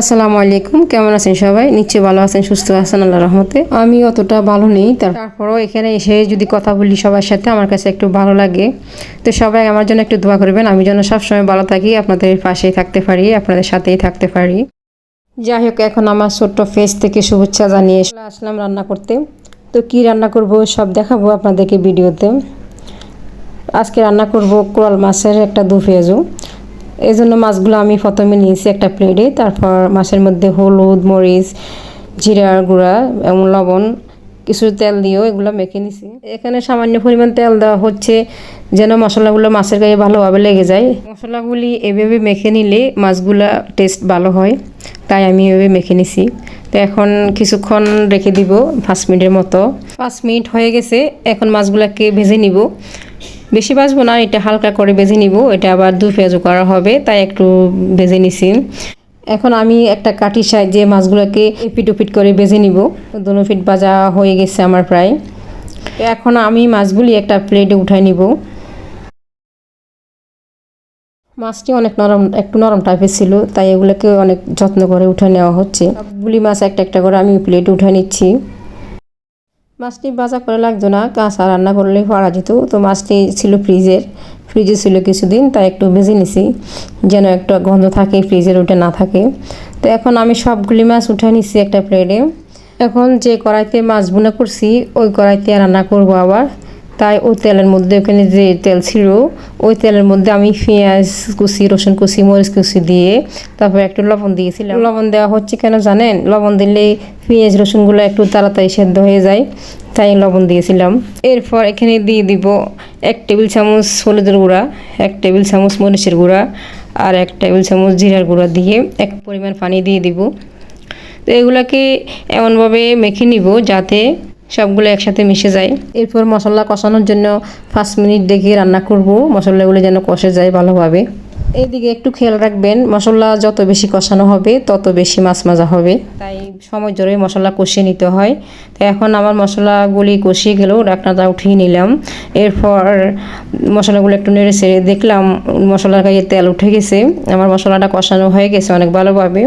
আসসালামু আলাইকুম, কেমন আছেন সবাই? নিশ্চয়ই ভালো আছেন, সুস্থ আছেন আল্লাহ রহমতে। আমি অতটা ভালো নেই তারপরও এখানে এসে যদি কথা বলি সবার সাথে, আমার কাছে একটু ভালো লাগে। তো সবাই আমার জন্য একটু দোয়া করবেন, আমি যেন সবসময় ভালো থাকি, আপনাদের পাশেই থাকতে পারি, আপনাদের সাথেই থাকতে পারি। যাই হোক, এখন আমার ছোট্ট ফেস থেকে শুভেচ্ছা জানিয়ে আসলাম রান্না করতে। তো কি রান্না করব সব দেখাবো আপনাদেরকে ভিডিওতে। আজকে রান্না করব কোরাল মাছের একটা দু পেঁয়াজু এই জন্য মাছগুলো আমি প্রথমে নিয়েছি একটা প্লেটে তারপর মাছের মধ্যে হলুদ, মরিচ জিরার গুঁড়া এবং লবণ, কিছু তেল দিয়েও এগুলো মেখে নিছি। এখানে সামান্য পরিমাণ তেল দেওয়া হচ্ছে যেন মশলাগুলো মাছের গায়ে ভালোভাবে লেগে যায়। মশলাগুলি এভাবে মেখে নিলে মাছগুলা টেস্ট ভালো হয়, তাই আমি এভাবে মেখে নিছি। তো এখন কিছুক্ষণ রেখে দিব পাঁচ মিনিটের মতো। পাঁচ মিনিট হয়ে গেছে, এখন মাছগুলোকে ভেজে নিব। বেশি ভাজবো না, এটা হালকা করে ভেজে নিব, এটা আবার দু পেঁয়াজও করা হবে, তাই একটু ভেজে নিছি। এখন আমি একটা কাঠির সাহায্যে মাছগুলোকে এপিট উপিট করে ভেজে নিব, দুনো ফিট ভাজা হয়ে গেছে আমার প্রায়। এখন আমি মাছগুলি একটা প্লেটে উঠাই নিব। মাছটি অনেক নরম, একটু নরম টাইপের ছিল, তাই এগুলোকে অনেক যত্ন করে উঠে নেওয়া হচ্ছে। সবগুলি মাছ একটা একটা করে আমি প্লেটে উঠে নিচ্ছি। মাছটি বাজা করে লাগতো না, কাঁচা রান্না করলেই পারা যেত। তো মাছটি ছিল ফ্রিজের। ফ্রিজে ছিল কিছুদিন, তাই একটু ভেজে নিছি, যেন একটা গন্ধ থাকে, ফ্রিজের ওটা না থাকে। তো এখন আমি সবগুলি মাছ উঠে নিছি একটা প্লেটে এখন যে কড়াইতে মাছ বোনা করছি, ওই কড়াইতে রান্না করব আবার। তাই ওই তেলের মধ্যে ওখানে যে তেল ছিল, ওই তেলের মধ্যে আমি পেঁয়াজ কুচি, রসুন কুচি, মরিচ কুচি দিয়ে তারপর একটু লবণ দিয়েছিলাম। লবণ দেওয়া হচ্ছে কেন জানেন? লবণ দিলে পেঁয়াজ, রসুনগুলো একটু তাড়াতাড়ি সেদ্ধ হয়ে যায়, তাই লবণ দিয়েছিলাম। এরপর এখানে দিয়ে দিব এক টেবিল চামচ হলুদের গুঁড়া, এক টেবিল চামচ মরিচের গুঁড়া আর এক টেবিল চামচ জিরার গুঁড়া দিয়ে এক পরিমাণ পানি দিয়ে দিব। তো এগুলাকে এমনভাবে মেখে নিব যাতে সবগুলো একসাথে মিশে যায়। এরপর মশলা কষানোর জন্য পাঁচ মিনিট দেখে রান্না করব। মশলাগুলো যেন কষে যায় ভালোভাবে। এইদিকে একটু খেয়াল রাখবেন, মশলা যত বেশি কষানো হবে, তত বেশি মাছ মাজা হবে। তাই সময় ধরে মশলা কষিয়ে নিতে হয়। তো এখন আমার মশলাগুলি কষিয়ে গেলেও ডাকনাটা উঠিয়ে নিলাম। এরপর মশলাগুলো একটু নেড়ে ছেড়ে দেখলাম মশলার গায়ে তেল উঠে গেছে। আমার মশলাটা কষানো হয়ে গেছে অনেক ভালোভাবে।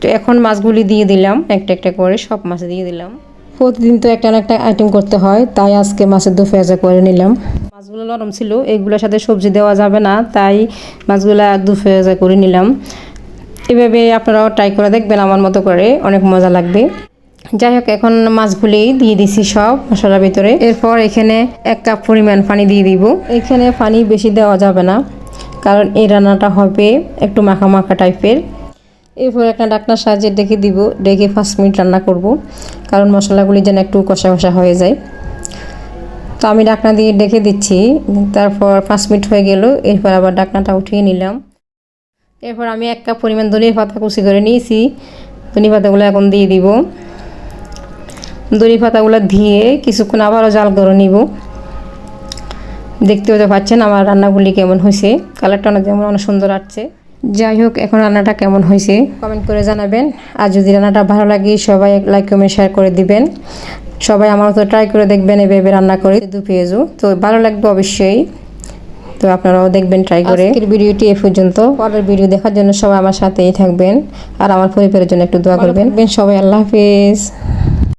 তো এখন মাছগুলি দিয়ে দিলাম, একটা একটা করে সব মাছ দিয়ে দিলাম। প্রতিদিন তো একটা না একটা আইটেম করতে হয়, তাই আজকে মাছের দু পেঁয়াজা করে নিলাম। মাছগুলো নরম ছিল, এগুলোর সাথে সবজি দেওয়া যাবে না, তাই মাছগুলো দু পেঁয়াজা করে নিলাম। এভাবে আপনারাও ট্রাই করে দেখবেন আমার মতো করে, অনেক মজা লাগবে। যাই হোক, এখন মাছগুলি দিয়ে দিছি সব মশলার ভিতরে। এরপর এখানে এক কাপ পরিমাণ পানি দিয়ে দিব। এখানে পানি বেশি দেওয়া যাবে না, কারণ এই রান্নাটা হবে একটু মাখা মাখা টাইপের এরপর একটা ডাকনার সাহায্যে ডেকে দিব, ডেকে পাঁচ মিনিট রান্না করব। কারণ মশলাগুলি যেন একটু কষা কষা হয়ে যায়। তো আমি ডাকনা দিয়ে ডেকে দিচ্ছি, তারপর পাঁচ মিনিট হয়ে গেল, এরপর আবার ডাকনাটা উঠিয়ে নিলাম। এরপর আমি এক কাপ পরিমাণ ধনিয়া পাতা কুচি করে নিয়েছি। ধনিয়া পাতাগুলো এখন দিয়ে দিব। দড়ি পাতাগুলো দিয়ে কিছুক্ষণ আবারও জাল করে নিব। দেখতে তো পাচ্ছেন আমার রান্নাগুলি কেমন হয়েছে। কালারটা অনেক যেমন অনেক সুন্দর আসছে। যাই হোক এখন রান্নাটা কেমন হয়েছে? কমেন্ট করে জানাবেন। আর যদি রান্নাটা ভালো লাগে সবাই লাইক কমেন্ট শেয়ার করে দিবেন। সবাই আমার তো ট্রাই করে দেখবেন এভাবে রান্না করে। দু পেঁয়াজু তো ভালো লাগবে অবশ্যই। তো আপনারাও দেখবেন ট্রাই করে। আজকের ভিডিওটি এ পর্যন্ত। পরের ভিডিও দেখার জন্য সবাই আমার সাথেই থাকবেন। আর আমার পরিবারের জন্য একটু দোয়া করবেন। সবাই আল্লাহ হাফিজ।